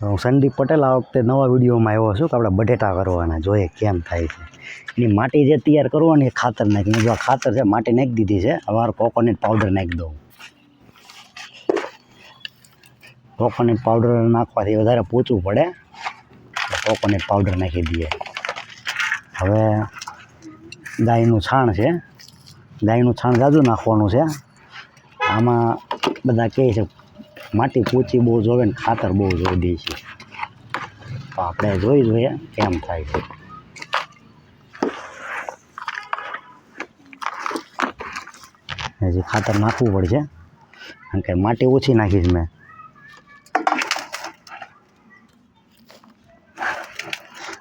હું સંદીપ પટેલ આ વખતે નવા વિડીયોમાં આવ્યો છું કે આપણે બટેટા કરવાના, જોઈએ કેમ થાય છે. એની માટી જે તૈયાર કરવાની એ ખાતર નાખી જો આ ખાતર છે, માટી નાખી દીધી છે, હવે મારે કોકોનટ પાવડર નાખી દઉં. કોકોનટ પાવડર નાખવાથી વધારે પોચું પડે. કોકોનટ પાવડર નાખી દઈએ. હવે ગાયનું છાણ છે. ગાયનું છાણ જાજુ નાખવાનું છે. આમાં બધા કહે છે માટી પોચી બહુ જોવે ને ખાતર બહુ જોઈ દે છે. તો આપણે જોઈ જોઈએ કેમ થાય છે. હજી ખાતર નાખવું પડશે. કારણ કે માટી ઓછી નાખીશ મેં.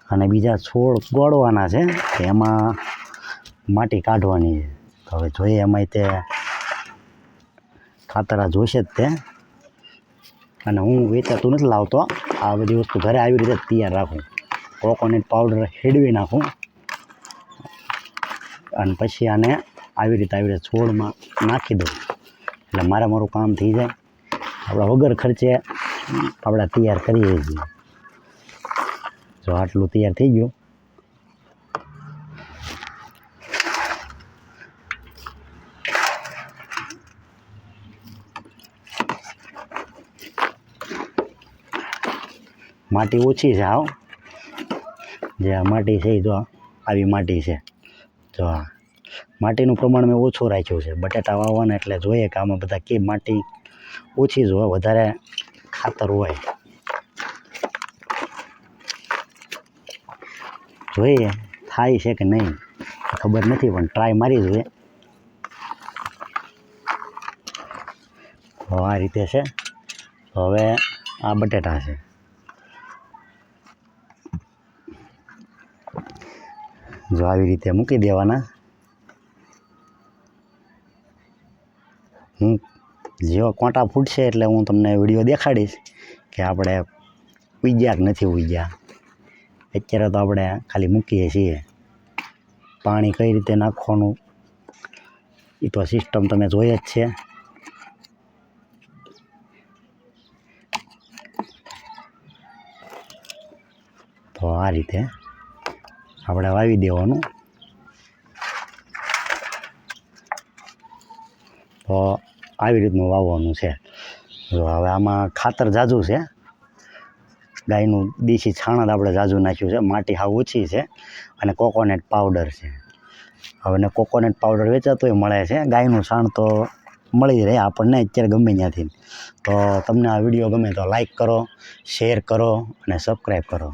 અને બીજા છોડ ગોળવાના છે એમાં માટી કાઢવાની છે. તો હવે જોઈએ એમાંય તે ખાતર જોઈશે જ તે. અને હું વેચાતું નથી લાવતો. આ બધી વસ્તુ ઘરે આવી રીતે તૈયાર રાખું. કોકોનટ પાવડર હેડવી નાખું. અને પછી આને આવી રીતે આવી રીતે છોડમાં નાખી દઉં. એટલે મારે મારું કામ થઈ જાય. આપણે વગર ખર્ચે આપણે તૈયાર કરીએ છીએ. જો આટલું તૈયાર થઈ ગયું. માટી ઓછી છે આવ જે આ માટી છે જો આવી માટી છે. જો આ માટીનું પ્રમાણ મેં ઓછું રાખ્યું છે. બટેટા વાવવાના એટલે જોઈએ કે આમાં બધા કે માટી ઓછી જ હોય, વધારે ખાતર હોય. જોઈએ થાય છે કે નહીં, ખબર નથી, પણ ટ્રાય મારી જોઈએ. તો આ રીતે છે. હવે આ બટેટા છે. જો આવી રીતે મૂકી દેવાના. હું જેવા કોંટા ફૂટશે એટલે હું તમને વીડિયો દેખાડીશ કે આપણે ઉગ્યા કે નથી ઉગ્યા અત્યારે તો આપણે ખાલી મૂકીએ છીએ. પાણી કઈ રીતે નાખવાનું એ તો સિસ્ટમ તમે જોઈ જ છે. તો આ રીતે આપણે વાવી દેવાનું. તો આવી રીતનું વાવવાનું છે. જો હવે આમાં ખાતર જાજુ છે. ગાયનું દેશી છાણ જ આપણે જાજુ નાખ્યું છે. માટી હાવ ઓછી છે અને કોકોનટ પાવડર છે. હવે કોકોનટ પાવડર વેચાતોય મળે છે. ગાયનું છાણ તો મળી રહે આપણને અત્યારે ગમે ત્યાંથી. તો તમને આ વીડિયો ગમે તો લાઈક કરો, શેર કરો અને સબસ્ક્રાઈબ કરો.